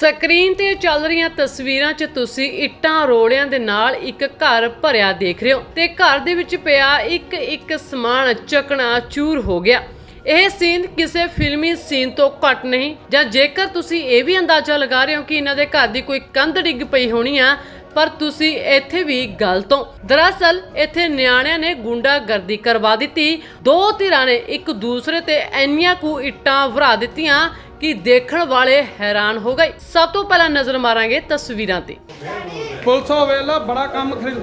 Screen ਤੇ ਚੱਲ ਰਹੀਆਂ ਤਸਵੀਰਾਂ 'ਚ ਤੁਸੀਂ ਇੱਟਾਂ ਰੋੜਿਆਂ ਦੇ ਨਾਲ ਇੱਕ ਘਰ ਭਰਿਆ ਦੇਖ ਰਹੇ ਹੋ ਤੇ ਘਰ ਦੇ ਵਿੱਚ ਪਿਆ ਇੱਕ ਇੱਕ ਸਮਾਨ ਚੱਕਣਾ ਚੂਰ ਹੋ ਗਿਆ। ਇਹ ਸੀਨ ਕਿਸੇ ਫਿਲਮੀ ਸੀਨ ਤੋਂ ਘੱਟ ਨਹੀਂ ਜਾਂ ਜੇਕਰ ਤੁਸੀਂ ਇਹ ਵੀ ਅੰਦਾਜ਼ਾ ਲਗਾ ਰਹੇ ਹੋ ਕਿ ਇਹਨਾਂ ਦੇ ਘਰ ਦੀ ਕੋਈ ਕੰਧ ਡਿੱਗ ਪਈ ਹੋਣੀ ਆ, ਪਰ ਤੁਸੀਂ ਇੱਥੇ ਵੀ ਗਲਤ ਹੋ ਦਰਅਸਲ, ਇੱਥੇ ਨਿਆਣਿਆਂ ਨੇ ਗੁੰਡਾਗਰਦੀ ਕਰਵਾ ਦਿੱਤੀ। ਦੋ ਧਿਰਾਂ ਨੇ ਇੱਕ ਦੂਸਰੇ ਤੇ ਇੰਨੀਆਂ ਕੁ ਇੱਟਾਂ ਵਰਾ ਦਿੱਤੀਆਂ ਕਿ ਦੇਖਣ ਵਾਲੇ ਹੈਰਾਨ ਹੋ ਗਏ। ਸਭ ਤੋਂ ਪਹਿਲਾਂ ਨਜ਼ਰ ਮਾਰਾਂਗੇ ਤਸਵੀਰਾਂ ਤੇ। ਪੁਲਿਸ ਹੋਵੇ ਬੜਾ ਕੰਮ ਖਰੀਦ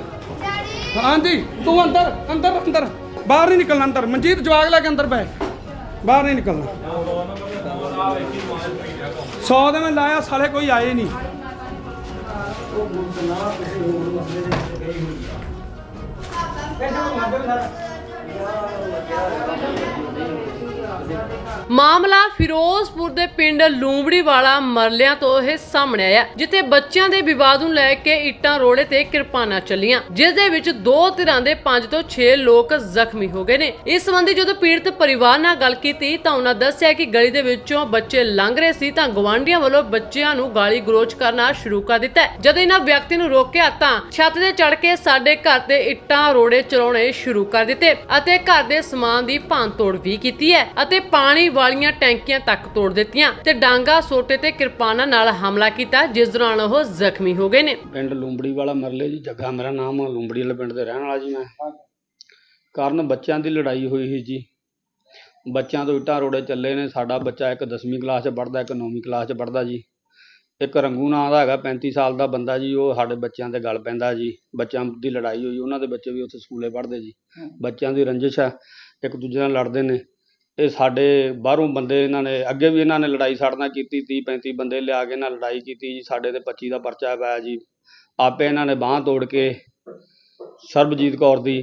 ਹਾਂਜੀ, ਤੂੰ ਅੰਦਰ ਅੰਦਰ ਅੰਦਰ। ਬਾਹਰ ਨਹੀਂ ਨਿਕਲਣਾ ਅੰਦਰ। ਮਨਜੀਤ ਜਵਾਗ ਲੈ ਕੇ ਅੰਦਰ ਬੈ ਬਾਹਰ ਨਹੀਂ ਨਿਕਲਣਾ। 100 ਦੇ ਮੈਂ ਲਾਇਆ, ਸਾਲੇ ਕੋਈ ਆਏ ਨਹੀਂ। ਮਾਮਲਾ ਫਿਰੋਜ਼ਪੁਰ ਦੇ ਪਿੰਡ ਲੂੰਬੜੀ ਵਾਲਾ ਮਰਲਿਆਂ ਤੋਂ ਇਹ ਸਾਹਮਣੇ ਆਇਆ, ਜਿੱਥੇ ਬੱਚਿਆਂ ਦੇ ਵਿਵਾਦ ਨੂੰ ਲੈ ਕੇ ਇੱਟਾਂ ਰੋੜੇ ਤੇ ਕਿਰਪਾਨਾਂ ਚੱਲੀਆਂ, ਜਿਸ ਦੇ ਵਿੱਚ ਦੋ ਧਿਰਾਂ ਦੇ 5 ਤੋਂ 6 ਲੋਕ ਜ਼ਖਮੀ ਹੋ ਗਏ ਨੇ। ਇਸ ਸੰਬੰਧੀ ਜਦੋਂ ਪੀੜਤ ਪਰਿਵਾਰ ਨਾਲ ਗੱਲ ਕੀਤੀ ਤਾਂ ਉਹਨਾਂ ਦੱਸਿਆ ਕਿ ਗਲੀ ਦੇ ਵਿੱਚੋਂ ਬੱਚੇ ਲੰਘ ਰਹੇ ਸੀ ਤਾਂ ਗਵਾਂਢੀਆਂ ਵੱਲੋਂ ਬੱਚਿਆਂ ਨੂੰ ਗਾਲੀ ਗਲੋਚ ਕਰਨਾ ਸ਼ੁਰੂ ਕਰ ਦਿੱਤਾ ਜਦ ਇਹਨਾਂ ਵਿਅਕਤੀ ਨੂੰ ਰੋਕਿਆ ਤਾਂ ਛੱਤ ਤੇ ਚੜ ਕੇ ਸਾਡੇ ਘਰ ਤੇ ਇੱਟਾਂ ਰੋੜੇ ਚਲਾਉਣੇ ਸ਼ੁਰੂ ਕਰ ਦਿੱਤੇ ਅਤੇ ਘਰ ਦੇ ਸਮਾਨ ਦੀ ਭੰਨਤੋੜ ਵੀ ਕੀਤੀ ਹੈ ਅਤੇ ਪਾਣੀ ਵਾਲੀਆਂ ਟੈਂਕੀਆਂ ਤੱਕ ਤੋੜ ਦਿੱਤੀਆਂ ਤੇ ਡਾਂਗਾ ਸੋਟੇ ਤੇ ਕਿਰਪਾਨਾਂ ਨਾਲ ਹਮਲਾ ਕੀਤਾ ਜਿਸ ਦੌਰਾਨ ਉਹ ਜ਼ਖਮੀ ਹੋ ਗਏ ਨੇ। ਪਿੰਡ ਲੂੰਬੜੀ ਵਾਲਾ ਮਰਲੇ ਜੀ ਜੱਗਾ ਮੇਰਾ ਨਾਮ ਆ ਲੂੰਬੜੀ ਵਾਲੇ ਪਿੰਡ ਦੇ ਰਹਿਣ ਵਾਲਾ ਜੀ ਮੈਂ। ਕਾਰਨ ਬੱਚਿਆਂ ਦੀ ਲੜਾਈ ਹੋਈ ਸੀ ਜੀ। ਬੱਚਿਆਂ ਤੋਂ ਇੱਟਾਂ ਰੋੜੇ ਚੱਲੇ ਨੇ ਸਾਡਾ ਬੱਚਾ ਇੱਕ 10ਵੀਂ ਕਲਾਸ 'ਚ ਪੜ੍ਹਦਾ ਇੱਕ 9ਵੀਂ ਕਲਾਸ 'ਚ ਪੜ੍ਹਦਾ ਜੀ। ਇੱਕ ਰੰਗੂ ਨਾਂ ਦਾ ਹੈਗਾ 35 ਸਾਲ ਦਾ ਬੰਦਾ ਜੀ ਉਹ ਸਾਡੇ ਬੱਚਿਆਂ ਤੇ ਗੱਲ ਪੈਂਦਾ ਜੀ। ਬੱਚਿਆਂ ਦੀ ਲੜਾਈ ਹੋਈ ਉਹਨਾਂ ਦੇ ਬੱਚੇ ਵੀ ਉੱਥੇ ਸਕੂਲੇ ਪੜ੍ਹਦੇ ਜੀ। ਬੱਚਿਆਂ ਦੀ ਰੰਜਿਸ਼ ਆ ਇੱਕ ਦੂਜੇ ਨਾਲ ਲੜਦੇ ਨੇ। ਇਹ ਸਾਡੇ ਬਾਹਰੋਂ ਬੰਦੇ ਇਹਨਾਂ ਨੇ, ਅੱਗੇ ਵੀ ਇਹਨਾਂ ਨੇ ਲੜਾਈ ਸਾਡੇ ਨਾਲ ਕੀਤੀ 30 35 ਬੰਦੇ ਲਿਆ ਕੇ ਇਹਨਾਂ ਲੜਾਈ ਕੀਤੀ ਜੀ, ਸਾਡੇ ਤੇ 25 ਦਾ ਪਰਚਾ ਪਾਇਆ ਜੀ। ਆਪੇ ਇਹਨਾਂ ਨੇ ਬਾਂਹ ਤੋੜ ਕੇ ਸਰਬਜੀਤ ਕੌਰ ਦੀ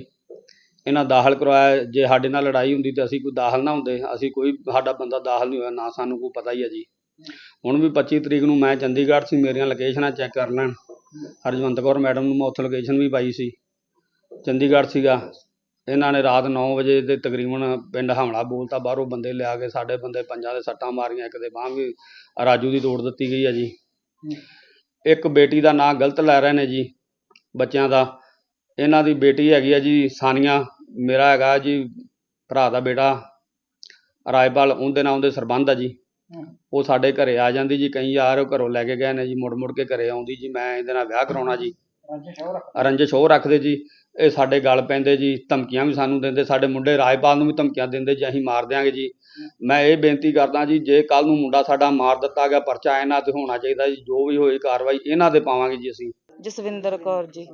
ਇਹਨਾਂ ਦਾਖਲ ਕਰਵਾਇਆ। ਜੇ ਸਾਡੇ ਨਾਲ ਲੜਾਈ ਹੁੰਦੀ ਤੇ ਅਸੀਂ ਕੋਈ ਦਾਖਲ ਨਾ ਹੁੰਦੇ, ਅਸੀਂ ਕੋਈ ਸਾਡਾ ਬੰਦਾ ਦਾਖਲ ਨਹੀਂ ਹੋਇਆ, ਨਾ ਸਾਨੂੰ ਕੋਈ ਪਤਾ ਹੀ ਹੈ ਜੀ। ਹੁਣ ਵੀ 25 ਤਰੀਕ ਨੂੰ ਮੈਂ ਚੰਡੀਗੜ੍ਹ ਸੀ, ਮੇਰੀਆਂ ਲੋਕੇਸ਼ਨਾਂ ਚੈੱਕ ਕਰ ਲੈਣ। ਹਰਜਵੰਤ ਕੌਰ ਮੈਡਮ ਨੂੰ ਮੈਂ ਉੱਥੇ ਲੋਕੇਸ਼ਨ ਵੀ ਪਾਈ ਸੀ। ਚੰਡੀਗੜ੍ਹ ਸੀਗਾ। ਇਹਨਾਂ ਨੇ ਰਾਤ 9 ਵਜੇ ਦੇ ਤਕਰੀਬਨ ਪਿੰਡ ਹਮਲਾ ਬੋਲਤਾ ਬਾਹਰੋਂ ਬੰਦੇ ਲਿਆ ਕੇ ਸਾਡੇ ਬੰਦੇ ਪੰਜਾਂ ਦੇ ਸੱਟਾਂ ਮਾਰੀਆਂ ਇੱਕ ਦੇ ਬਾਂਹ ਵੀ ਰਾਜੂ ਦੀ ਤੋੜ ਦਿੱਤੀ ਗਈ ਹੈ ਜੀ। ਇੱਕ ਬੇਟੀ ਦਾ ਨਾਂ ਗਲਤ ਲੈ ਰਹੇ ਨੇ ਜੀ ਬੱਚਿਆਂ ਦਾ। ਇਹਨਾਂ ਦੀ ਬੇਟੀ ਹੈਗੀ ਆ ਜੀ ਸਾਨੀਆ ਮੇਰਾ ਹੈਗਾ ਜੀ ਭਰਾ ਦਾ ਬੇਟਾ ਰਾਜਪਾਲ ਉਹਦੇ ਨਾਲ ਉਹਦੇ ਸਰਬੰਧ ਆ ਜੀ। ਉਹ ਸਾਡੇ ਘਰੇ ਆ ਜਾਂਦੀ ਜੀ ਕਈ ਯਾਰ ਉਹ ਘਰੋਂ ਲੈ ਕੇ ਗਏ ਨੇ ਜੀ ਮੁੜ ਮੁੜ ਕੇ ਘਰੇ ਆਉਂਦੀ ਜੀ ਮੈਂ ਇਹਦੇ ਨਾਲ ਵਿਆਹ ਕਰਾਉਣਾ ਜੀ। ਰੰਜਿਸ਼ ਹੋ ਰੱਖਦੇ ਜੀ ਇਹ ਸਾਡੇ ਗੱਲ ਪੈਂਦੇ ਜੀ ਧਮਕੀਆਂ ਵੀ ਸਾਨੂੰ ਦਿੰਦੇ ਸਾਡੇ ਮੁੰਡੇ ਰਾਜਪਾਲ ਨੂੰ ਵੀ ਧਮਕੀਆਂ ਦਿੰਦੇ ਜੀ ਅਸੀਂ ਮਾਰ ਦਿਆਂਗੇ ਜੀ। ਮੈਂ ਇਹ ਬੇਨਤੀ ਕਰਦਾ ਜੀ ਜੇ ਕੱਲ ਨੂੰ ਮੁੰਡਾ ਸਾਡਾ ਮਾਰ ਦਿੱਤਾ ਗਿਆ ਪਰਚਾ ਇਹਨਾਂ ਤੇ ਹੋਣਾ ਚਾਹੀਦਾ ਜੀ ਜੋ ਵੀ ਹੋਈ ਕਾਰਵਾਈ ਇਹਨਾਂ ਤੇ ਪਾਵਾਂਗੇ ਜੀ ਅਸੀਂ। ਜਸਵਿੰਦਰ ਕੌਰ ਜੀ।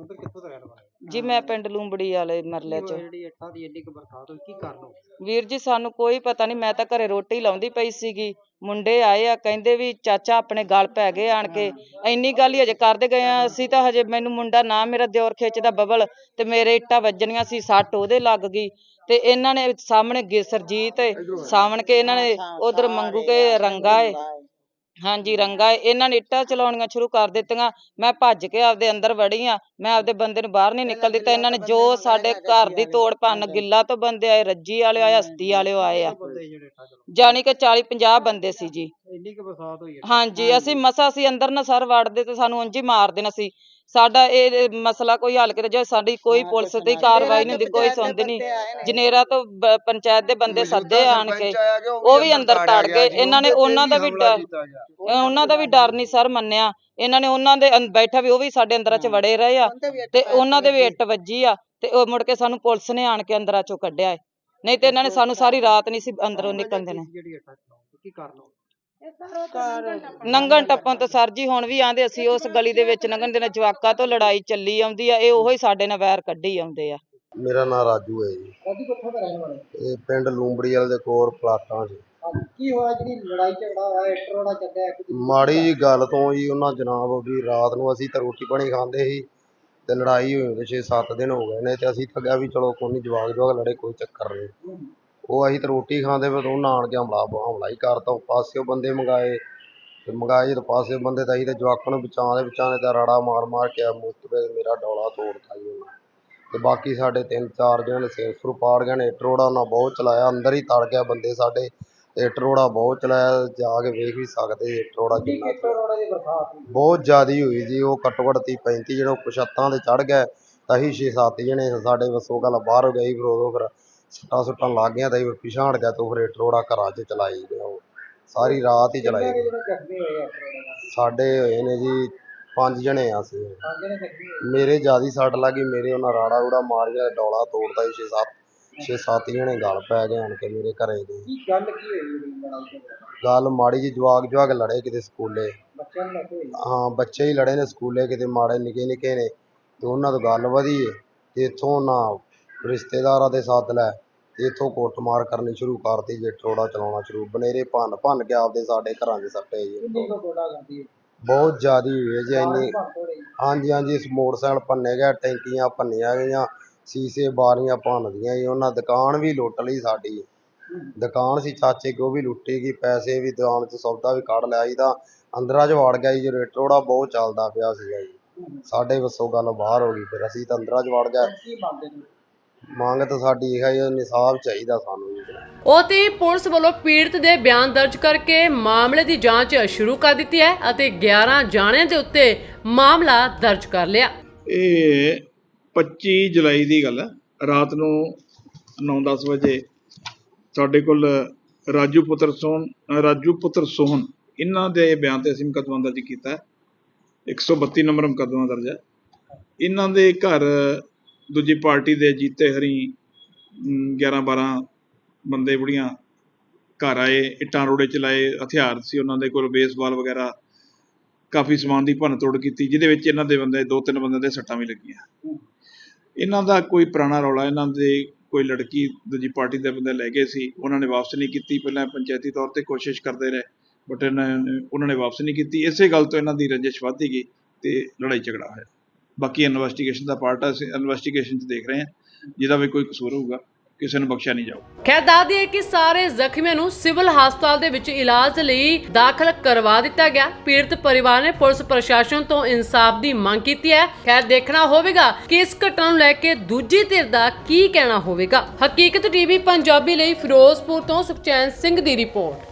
ਜੀ ਮੈਂ ਪਿੰਡ ਲੂੰਬੜੀ ਵਾਲੇ ਮਰਲੇ ਚ। ਜਿਹੜੀ ਇੱਟਾਂ ਦੀ ਐਡੀ ਕੁ ਬਰਸਾਤ ਹੋਈ ਕੀ ਕਾਰਨ ਹੋ ਵੀਰ ਜੀ ਸਾਨੂੰ ਕੋਈ ਪਤਾ ਨਹੀਂ ਮੈਂ ਤਾਂ ਘਰੇ ਰੋਟੀ ਲਾਉਂਦੀ ਪਈ ਸੀਗੀ। ਮੁੰਡੇ ਆਏ ਆ ਕਹਿੰਦੇ ਵੀ ਚਾਚਾ ਆਪਣੇ ਗਲ ਪੈ ਗਏ ਆਣ ਕੇ। ਇੰਨੀ ਗੱਲ ਹੀ ਅਜੇ ਕਰਦੇ ਗਏ ਆ ਅਸੀਂ ਤਾਂ ਹਜੇ ਮੈਨੂੰ ਮੁੰਡਾ ਨਾ ਮੇਰਾ ਦਿਓਰ ਖਿੱਚਦਾ ਬਬਲ ਤੇ ਮੇਰੇ ਇੱਟਾਂ ਵੱਜਣੀਆਂ ਸੀ ਸੱਟ ਉਹਦੇ ਲੱਗ ਗਈ। ਤੇ ਇਹਨਾਂ ਨੇ ਸਾਹਮਣੇ ਗੇ- ਸਰਜੀਤ ਸਾਵਣ ਕੇ ਇਹਨਾਂ ਨੇ ਉਧਰ ਮੰਗੂ ਕੇ ਰੰਗਾ ਏ ਹਾਂਜੀ ਰੰਗਾ ਇਹਨਾਂ ਨੇ ਇੱਟਾਂ ਚਲਾਉਣੀਆਂ ਸ਼ੁਰੂ ਕਰ ਦਿੱਤੀਆਂ। ਮੈਂ ਭੱਜ ਕੇ ਆਪਦੇ ਅੰਦਰ ਵੜੀ ਆ ਮੈਂ ਆਪਦੇ ਬੰਦੇ ਨੂੰ ਬਾਹਰ ਨਹੀਂ ਨਿਕਲ ਦਿੱਤਾ ਇਹਨਾਂ ਨੇ ਜੋ ਸਾਡੇ ਘਰ ਦੀ ਤੋੜ ਭੰਨ ਗਿੱਲਾ ਤੋਂ ਬੰਦੇ ਆਏ ਰੱਜੀ ਵਾਲੇ ਆਏ ਹਸਤੀ ਵਾਲੇ ਆਏ ਆ। ਜਾਣੀ ਕਿ 40 50 ਬੰਦੇ ਸੀ ਜੀ। ਇੰਨੀ ਕੁ ਬਰਸਾਤ ਹੋਈ ਹੈ। ਹਾਂਜੀ ਅਸੀਂ ਮਸਾ ਸੀ ਅੰਦਰ ਨਾ ਸਰ ਵੜਦੇ ਤੇ ਸਾਨੂੰ ਉਂਝ ਹੀ ਮਾਰ ਦੇਣਾ ਸੀ। ਸਾਡਾ ਇਹ ਮਸਲਾ ਕੋਈ ਹੱਲ ਕਰੇ ਜੇ ਸਾਡੀ ਕੋਈ ਪੁਲਿਸ ਦੀ ਕਾਰਵਾਈ ਨਹੀਂ ਹੁੰਦੀ ਕੋਈ ਸੁਣਦੀ ਨਹੀਂ। ਜਨੇਰਾ ਤੋਂ ਬ- ਪੰਚਾਇਤ ਦੇ ਬੰਦੇ ਸੱਦੇ ਆਣ ਕੇ ਉਹ ਵੀ ਅੰਦਰ ਤੜ ਗਏ। ਇਹਨਾਂ ਨੇ ਉਹਨਾਂ ਦਾ ਵੀ ਡਰ ਉਹਨਾਂ ਦਾ ਵੀ ਡਰ ਨਹੀਂ ਸਰ ਮੰਨਿਆ। ਇਹਨਾਂ ਨੇ ਉਹਨਾਂ ਦੇ ਅੰ- ਬੈਠਾ ਵੀ ਉਹ ਵੀ ਸਾਡੇ ਅੰਦਰਾਂ ਚ ਵੜੇ ਰਹੇ ਆ ਤੇ ਉਹਨਾਂ ਦੇ ਵੀ ਇੱਟ ਵੱਜੀ ਆ ਤੇ ਉਹ ਮੁੜ ਕੇ ਸਾਨੂੰ ਪੁਲਿਸ ਨੇ ਆਣ ਕੇ ਅੰਦਰਾਂ ਚੋਂ ਕੱਢਿਆ ਏ। ਨਹੀਂ ਤੇ ਇਹਨਾਂ ਨੇ ਸਾਨੂੰ ਸਾਰੀ ਰਾਤ ਨਹੀਂ ਸੀ ਅੰਦਰੋਂ ਨਿਕਲਣ ਦੇਣਾ। ਜਿਹੜੀ ਕੀ ਨੰਗਣ ਟੱਪਣ ਤੋਂ ਸਰ ਜੀ ਹੁਣ ਵੀ ਆਂਦੇ ਅਸੀਂ ਉਸ ਗਲੀ ਦੇ ਵਿੱਚ ਲੰਘਣ ਦੇ ਨਾਲ ਜਵਾਕਾਂ ਤੋਂ ਲੜਾਈ ਚੱਲੀ ਆਉਂਦੀ ਆ ਇਹ ਉਹੀ ਸਾਡੇ ਨਾਲ ਵੈਰ ਕੱਢੀ ਆਉਂਦੇ ਆ। ਮੇਰਾ ਨਾਮ ਰਾਜੂ ਹੈ ਜੀ। ਰਾਜੂ ਕਿੱਥੋਂ ਦਾ ਰਹਿਣ ਵਾਲਾ? ਇਹ ਪਿੰਡ ਲੂੰਬੜੀ ਵਾਲੇ ਦੇ ਕੋਲ ਪਲਾਟਾਂ 'ਚ। ਕੀ ਹੋਇਆ ਜਿਹੜੀ ਲੜਾਈ ਝਗੜਾ ਹੋਇਆ ਇੱਟ ਰੋੜਾ ਚੱਲਿਆ ਮਾੜੀ ਜੀ ਗੱਲ ਤੋਂ ਜੀ ਉਹਨਾਂ ਜਨਾਬ ਵੀ ਰਾਤ ਨੂੰ ਅਸੀਂ ਤਾਂ ਰੋਟੀ ਪਾਣੀ ਖਾਂਦੇ ਸੀ ਤੇ ਲੜਾਈ ਹੋਈ ਤੇ 6-7 ਦਿਨ ਹੋ ਗਏ ਨੇ ਤੇ ਅਸੀਂ ਤਾਂ ਕਿਹਾ ਵੀ ਚਲੋ ਕੋਈ ਨਹੀਂ ਜਵਾਕ ਜਵਾਕ ਲੜੇ ਕੋਈ ਚੱਕਰ ਨਹੀਂ ਉਹ ਅਸੀਂ ਤਾਂ ਰੋਟੀ ਖਾਂਦੇ ਪਏ ਤੇ ਉਹਨਾਂ ਆਣ ਕੇ ਹਮਲਾ ਹਮਲਾ ਹੀ ਕਰਤਾ ਉਹ ਪਾਸਿਓ ਬੰਦੇ ਮੰਗਾਏ। ਤੇ ਮੰਗਾਏ ਜਦੋਂ ਪਾਸੇ ਬੰਦੇ ਤਾਂ ਅਸੀਂ ਤੇ ਜਵਾਕਾਂ ਨੂੰ ਬਚਾਉਣ ਦੇ ਬਚਾਉਣੇ ਤਾਂ ਰਾੜਾ ਮਾਰ ਮਾਰ ਕੇ ਮੇਰਾ ਡੋਲਾ ਤੋੜਤਾ ਜੀ ਉਹਨਾਂ। ਤੇ ਬਾਕੀ ਸਾਡੇ ਤਿੰਨ ਚਾਰ ਜਣੇ ਸਿਰ ਸੁਰ ਪਾੜ ਗਏ ਨੇ ਇੱਟ ਰੋੜਾ ਉਹਨਾਂ ਬਹੁਤ ਚਲਾਇਆ ਅੰਦਰ ਹੀ ਤੜ ਗਿਆ ਬੰਦੇ ਸਾਡੇ। ਤੇ ਇੱਟ ਰੋੜਾ ਬਹੁਤ ਚਲਾਇਆ ਜਾ ਕੇ ਵੇਖ ਵੀ ਸਕਦੇ ਇੱਟ ਰੋੜਾ ਕਿੰਨਾ। ਬਹੁਤ ਜ਼ਿਆਦੀ ਹੋਈ ਜੀ ਉਹ ਘੱਟੋ ਘੱਟ 30 35 ਜਿਹੜੇ ਉੱਪਰ ਛੱਤਾਂ ਤੇ ਚੜ ਗਏ। ਤਾਂ ਅਸੀਂ 6-7 ਜਣੇ ਸਾਡੇ ਵੱਸੋਂ ਗੱਲ ਬਾਹਰ ਹੋ ਗਈ ਫਿਰ ਉਦੋਂ ਫਿਰ ਸੱਟਾਂ ਸੁੱਟਾਂ ਲੱਗ ਗਈਆਂ ਤਾਂ ਪਿਛਾਂੜ ਗਿਆ ਤੋਂ ਫਿਰ ਇੱਟ ਰੋੜਾ ਘਰਾਂ 'ਚ ਚਲਾਈ ਗਿਆ ਉਹ। ਸਾਰੀ ਰਾਤ ਹੀ ਚਲਾਈ ਗਏ। ਸਾਡੇ ਹੋਏ ਨੇ ਜੀ ਪੰਜ ਜਣੇ ਆ ਅਸੀਂ। ਮੇਰੇ ਜਿਆਦੀ ਸੱਟ ਲੱਗੀ ਮੇਰੇ ਉਹਨਾਂ ਰਾੜਾ ਰੂੜਾ ਮਾਰ ਗਿਆ ਡੋਲਾ ਤੋੜਦਾ ਸੀ 6-7 6-7 ਜਣੇ ਗਲ ਪੈ ਗਏ ਆਣ ਕੇ ਮੇਰੇ ਘਰੇ ਦੇ ਕੀ ਗੱਲ ਕੀ ਹੋਈ ਲੜਾਈ ਗੱਲ ਮਾੜੀ ਜੀ ਜਵਾਗ ਜਵਾਗ ਲੜੇ ਕਿਤੇ ਸਕੂਲੇ। ਬੱਚਿਆਂ ਨੂੰ ਹਾਂ ਬੱਚੇ ਹੀ ਲੜੇ ਨੇ ਸਕੂਲੇ ਕਿਤੇ ਮਾੜੇ ਨਿੱਕੇ ਨਿੱਕੇ ਨੇ ਤੇ ਉਹਨਾਂ ਤੋਂ ਗੱਲ ਵਧੀ ਏ। ਤੇ ਇੱਥੋਂ ਉਹਨਾਂ ਰਿਸ਼ਤੇਦਾਰਾਂ ਦੇ ਸੱਦ ਲੈ। ਇੱਥੋਂ ਕੁੱਟਮਾਰ ਕਰਨੀ ਸ਼ੁਰੂ ਕਰਤੀ ਜੇ ਟੋੜਾ ਚਲਾਉਣਾ ਸ਼ੁਰੂ। ਬਨੇਰੇ ਭੰਨ ਭੰਨ ਕੇ ਆਪਦੇ ਸਾਡੇ ਘਰਾਂ 'ਚ ਸੱਟੇ ਜੀ। ਕਿੰਨੀ ਕੋ ਗੋਡਾ ਕਰਦੀ ਹੈ? ਬਹੁਤ ਜ਼ਿਆਦੀ ਹੋਈ ਹੈ ਜੀ ਇੰਨੀ ਹਾਂਜੀ ਹਾਂਜੀ ਇਸ ਮੋਟਰਸਾਈਕਲ ਭੰਨੇ ਗਏ ਟੈਂਕੀਆਂ ਭੰਨੀਆਂ ਗਈਆਂ ਸੀਸੇ ਬਾਰੀਆਂ ਭੰਨਦੀਆਂ ਜੀ। ਉਹਨਾਂ ਦੁਕਾਨ ਵੀ ਲੁੱਟ ਲਈ ਸਾਡੀ। ਦੁਕਾਨ ਸੀ ਚਾਚੇ ਕੀ ਵੀ ਲੁੱਟੀ ਗਈ ਪੈਸੇ ਵੀ ਦੁਕਾਨ 'ਚ ਸੌਦਾ ਵੀ ਕੱਢ ਲਿਆ ਜੀ ਤਾਂ ਅੰਦਰਾਂ 'ਚ ਵੜ ਗਿਆ ਜੀ ਜੋ ਰੇਟ ਰੋੜਾ ਬਹੁਤ ਚੱਲਦਾ ਪਿਆ ਸੀਗਾ ਜੀ। ਸਾਡੇ ਵੱਸੋਂ ਗੱਲ ਬਾਹਰ ਹੋ ਗਈ ਫਿਰ ਅਸੀਂ ਤਾਂ ਅੰਦਰਾਂ 'ਚ ਵੜ ਗਏ। ਨੇ? ਮੰਗ ਤਾਂ ਸਾਡੀ ਇਹ ਹੈ ਜੀ ਨਿਸਾਬ ਚਾਹੀਦਾ ਸਾਨੂੰ ਉਹ ਤੇ ਪੁਲਿਸ ਵੱਲੋਂ ਪੀੜਤ ਦੇ ਬਿਆਨ ਦਰਜ ਕਰਕੇ ਮਾਮਲੇ ਦੀ ਜਾਂਚ ਸ਼ੁਰੂ ਕਰ ਦਿੱਤੀ ਹੈ ਅਤੇ 11 ਜਾਣਿਆਂ ਦੇ ਉੱਤੇ ਮਾਮਲਾ ਦਰਜ ਕਰ ਲਿਆ। ਇਹ 25 ਜੁਲਾਈ ਦੀ ਗੱਲ ਹੈ। ਰਾਤ ਨੂੰ 9-10 ਵਜੇ ਸਾਡੇ ਕੋਲ ਰਾਜੂ ਪੁੱਤਰ ਸੋਹਨ ਰਾਜੂ ਪੁੱਤਰ ਸੋਹਨ ਇਹਨਾਂ ਦੇ ਬਿਆਨ ਤੇ ਅਸੀਂ ਮੁਕੱਦਮਾ ਦਰਜ ਕੀਤਾ ਹੈ। 132 ਨੰਬਰ ਮੁਕੱਦਮਾ ਦਰਜ ਹੈ। ਇਹਨਾਂ ਦੇ ਘਰ ਦੂਜੀ ਪਾਰਟੀ ਦੇ ਜੀਤੇ ਹਰੀ 11-12 ਬੰਦੇ ਬੁੜੀਆਂ ਘਰ ਆਏ, ਇੱਟਾਂ ਰੋੜੇ ਚਲਾਏ, ਹਥਿਆਰ ਸੀ ਉਹਨਾਂ ਦੇ ਕੋਲ, ਬੇਸਬਾਲ ਵਗੈਰਾ, ਕਾਫੀ ਸਮਾਨ ਦੀ ਭੰਨ ਤੋੜ ਕੀਤੀ, ਜਿਹਦੇ ਵਿੱਚ ਇਹਨਾਂ ਦੇ ਬੰਦੇ, ਦੋ ਤਿੰਨ ਬੰਦਿਆਂ ਦੇ ਸੱਟਾਂ ਵੀ ਲੱਗੀਆਂ। ਇਹਨਾਂ ਦਾ ਕੋਈ ਪੁਰਾਣਾ ਰੌਲਾ, ਇਹਨਾਂ ਦੇ ਕੋਈ ਲੜਕੀ ਦੂਜੀ ਪਾਰਟੀ ਦੇ ਬੰਦੇ ਲੈ ਗਏ ਸੀ, ਉਹਨਾਂ ਨੇ ਵਾਪਸ ਨਹੀਂ ਕੀਤੀ, ਪਹਿਲਾਂ ਪੰਚਾਇਤੀ ਤੌਰ ਤੇ ਕੋਸ਼ਿਸ਼ ਕਰਦੇ ਰਹੇ ਬਟ ਉਹਨਾਂ ਨੇ ਵਾਪਸ ਨਹੀਂ ਕੀਤੀ। ਇਸੇ ਗੱਲ ਤੋਂ ਇਹਨਾਂ ਦੀ ਰੰਜਿਸ਼ ਵੱਧਦੀ ਗਈ ਤੇ ਲੜਾਈ ਝਗੜਾ ਹੋਇਆ। ਬਾਕੀ ਇਨਵੈਸਟੀਗੇਸ਼ਨ ਦਾ ਪਾਰਟ ਹੈ ਅਸੀਂ ਇਨਵੈਸਟੀਗੇਸ਼ਨ 'ਚ ਦੇਖ ਰਹੇ ਹਾਂ। ਜਿਹਦਾ ਵੀ ਕੋਈ ਕਸੂਰ ਹੋਊਗਾ, ਕਿਸੇ ਨੂੰ ਬਖਸ਼ਿਆ ਨਹੀਂ ਜਾਊ ਖੈਰ, ਦੱਸ ਦਈਏ ਕਿ ਸਾਰੇ ਜ਼ਖਮੀਆਂ ਨੂੰ ਸਿਵਲ ਹਸਪਤਾਲ ਦੇ ਵਿੱਚ ਇਲਾਜ ਲਈ ਦਾਖਲ ਕਰਵਾ ਦਿੱਤਾ ਗਿਆ। ਪੀੜਤ ਪਰਿਵਾਰ ਨੇ ਪੁਲਿਸ ਪ੍ਰਸ਼ਾਸਨ ਤੋਂ ਇਨਸਾਫ ਦੀ ਮੰਗ ਕੀਤੀ ਹੈ। ਖੈਰ, ਦੇਖਣਾ ਹੋਵੇਗਾ ਕਿ ਇਸ ਘਟਨਾ ਨੂੰ ਲੈ ਕੇ ਦੂਜੀ ਧਿਰ ਦਾ ਕੀ ਕਹਿਣਾ ਹੋਵੇਗਾ। ਹਕੀਕਤ ਟੀਵੀ ਪੰਜਾਬੀ ਲਈ ਫਿਰੋਜ਼ਪੁਰ ਤੋਂ ਸੁਖਚੈਨ ਸਿੰਘ ਦੀ ਰਿਪੋਰਟ।